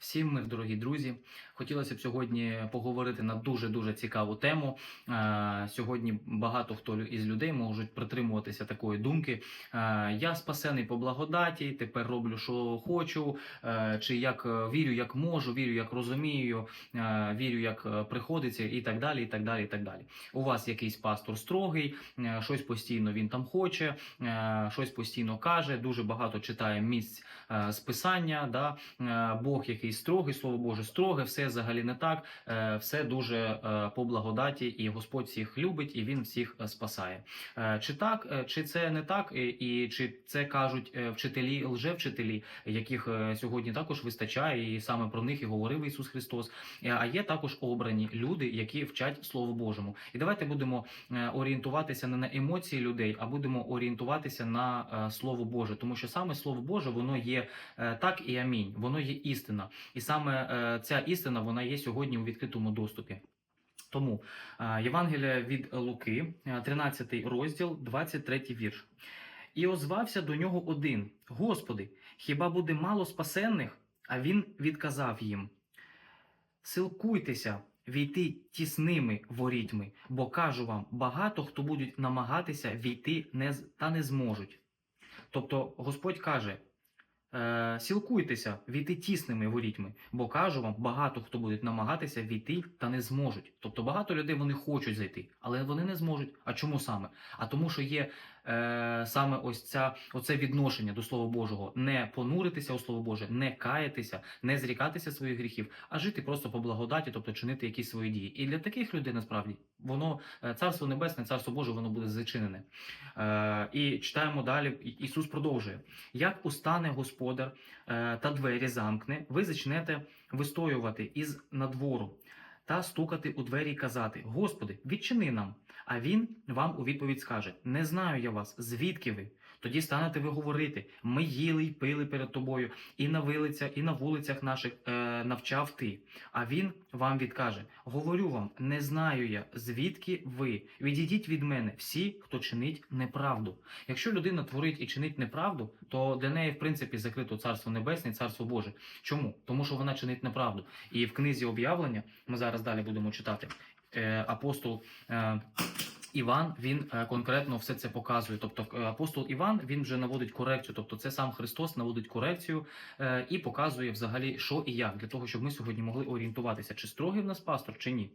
Всім мир, дорогі друзі. Хотілося б сьогодні поговорити на дуже дуже цікаву тему. Е, Сьогодні багато хто із людей можуть притримуватися такої думки. Е, Я спасений по благодаті, тепер роблю, що хочу, е, чи як вірю, як можу, вірю, як розумію, вірю, як приходиться, і так далі. І так далі, і так далі. У вас якийсь пастор строгий, щось постійно він там хоче, щось постійно каже. Дуже багато читає місць е, з писання. Да? Бог який строгий, слово Боже, строге, все взагалі не так, е, все дуже е, по благодаті, і Господь всіх любить, і Він всіх е, спасає. Чи так, чи це не так, і, чи це кажуть вчителі, лжевчителі, яких сьогодні також вистачає, і саме про них і говорив Ісус Христос. А є також обрані люди, які вчать Слову Божому. І давайте будемо орієнтуватися не на емоції людей, а будемо орієнтуватися на Слово Боже, тому що саме Слово Боже воно є так і амінь, воно є істина. І саме е, ця істина вона є сьогодні у відкритому доступі. Тому е, Євангелія від Луки, е, 13 розділ, 23 вірш. І озвався до нього один: Господи, хіба буде мало спасенних? А він відказав їм: Силкуйтеся війти тісними ворітьми, бо кажу вам, багато хто будуть намагатися війти не та не зможуть. Тобто Господь каже: е, сілкуйтеся війти тісними ворітьми, бо кажу вам, багато хто будуть намагатися війти та не зможуть. Тобто багато людей вони хочуть зайти, але вони не зможуть. А чому саме? А тому, що є е, саме ось ця оце відношення до Слова Божого, не понуритися у Слово Боже, не каятися, не зрікатися своїх гріхів, а жити просто по благодаті, тобто чинити якісь свої дії. І для таких людей насправді воно е, царство небесне, царство Боже, воно буде зачинене. Е, і читаємо далі. Ісус продовжує: як устане господар е, та двері замкне, ви зачнете вистоювати із надвору та стукати у двері й казати: Господи, відчини нам. А він вам у відповідь скаже: Не знаю я вас, звідки ви? Тоді станете ви говорити: ми їли й пили перед тобою, і на вилицях, і на вулицях наших е, навчав ти. А він вам відкаже: Говорю вам, не знаю я, звідки ви. Відійдіть від мене всі, хто чинить неправду. Якщо людина творить і чинить неправду, то для неї, в принципі, закрито царство небесне, царство Боже. Чому? Тому що вона чинить неправду. І в книзі об'явлення ми зараз далі будемо читати. Е, Апостол е, Іван він е, конкретно все це показує. Тобто апостол Іван він вже наводить корекцію. Тобто, це сам Христос наводить корекцію і показує взагалі, що і як, для того, щоб ми сьогодні могли орієнтуватися, чи строгий в нас пастор, чи ні.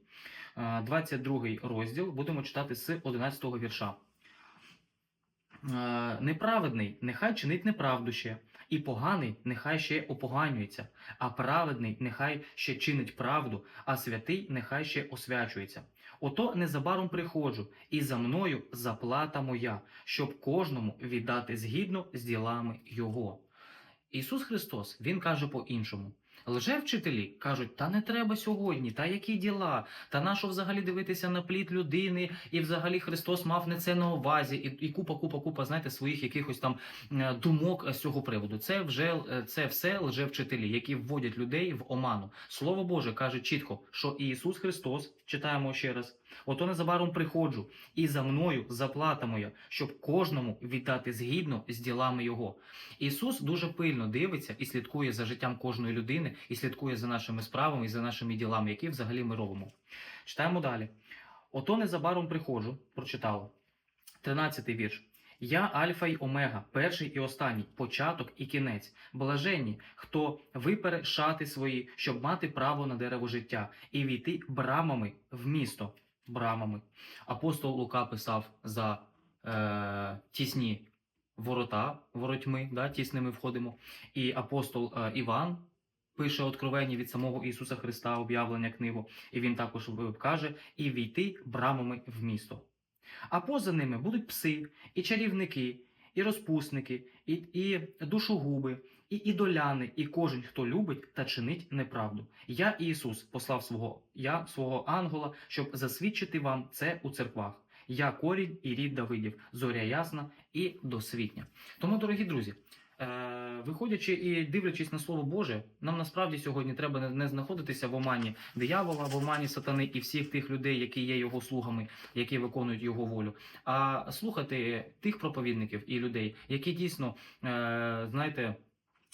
Е, 22 розділ будемо читати з 11 вірша. Неправедний нехай чинить неправду ще, і поганий нехай ще опоганюється, а праведний нехай ще чинить правду, а святий нехай ще освячується. Ото незабаром приходжу, і за мною заплата моя, щоб кожному віддати згідно з ділами його. Ісус Христос Він каже по-іншому. Лжевчителі кажуть, та не треба сьогодні, та які діла, та нащо взагалі дивитися на плід людини, і взагалі Христос мав не це на увазі, і, і купа, купа, купа, знаєте, своїх якихось там е, думок з цього приводу. Це вже е, це все лжевчителі, які вводять людей в оману. Слово Боже каже чітко, що Ісус Христос, читаємо ще раз, ото незабаром приходжу, і за мною заплата моя, щоб кожному віддати згідно з ділами Його. Ісус дуже пильно дивиться і слідкує за життям кожної людини, і слідкує за нашими справами і за нашими ділами, які взагалі ми робимо. Читаємо далі. Ото незабаром приходжу, прочитали. 13 вірш. Я Альфа й Омега, перший і останній, початок і кінець. Блаженні, хто випере шати свої, щоб мати право на дерево життя, і війти брамами в місто. Брамами. Апостол Лука писав за е, тісні ворота, воротьми, да, тісними входимо. І апостол е, Іван пише откровення від самого Ісуса Христа, об'явлення книгу, і він також каже: і війти брамами в місто. А поза ними будуть пси, і чарівники, і розпусники, і, і душогуби, і ідоляни, і кожен, хто любить та чинить неправду. Я Ісус послав свого я свого ангела, щоб засвідчити вам це у церквах. Я корінь і рід Давидів, зоря ясна і досвітня. Тому, дорогі друзі, е, виходячи і дивлячись на Слово Боже, нам насправді сьогодні треба не, знаходитися в омані диявола, в омані сатани і всіх тих людей, які є його слугами, які виконують його волю, а слухати тих проповідників і людей, які дійсно, е, знаєте,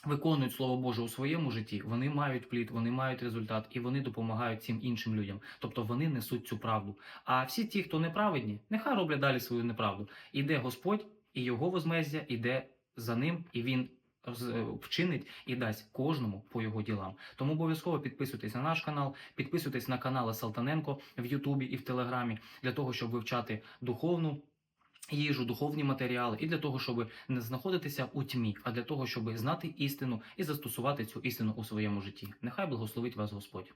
виконують Слово Боже у своєму житті, вони мають плід, вони мають результат і вони допомагають цим іншим людям. Тобто вони несуть цю правду. А всі ті, хто неправедні, нехай роблять далі свою неправду. Іде Господь, і його возмездя іде за ним, і він з- вчинить і дасть кожному по його ділам. Тому обов'язково підписуйтесь на наш канал, підписуйтесь на канали Салтаненко в Ютубі і в Телеграмі для того, щоб вивчати духовну. Їжу, духовні матеріали, і для того, щоб не знаходитися у тьмі, а для того, щоб знати істину і застосувати цю істину у своєму житті. Нехай благословить вас Господь.